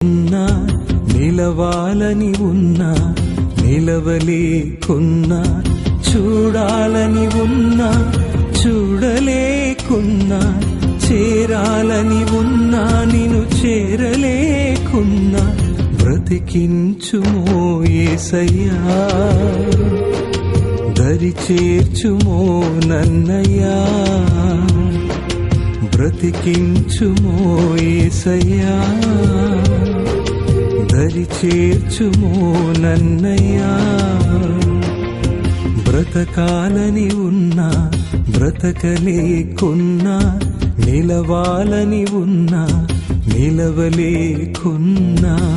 ఉన్నా నిలవాలని ఉన్నా నిలవలేకున్నా చూడాలని ఉన్నా చూడలేకున్నా చేరాలని ఉన్నా నిను చేరలేకున్నా బ్రతికించుమో ఏసయ్యా దరి చేర్చుమో నన్నయ్యా బ్రతికించుమో ఏసయ్యా చేర్చుమో నన్నయ్యా. బ్రతకాలని ఉన్నా బ్రతకలేకున్నా నిలవాలని ఉన్నా నిలవలేకున్నా.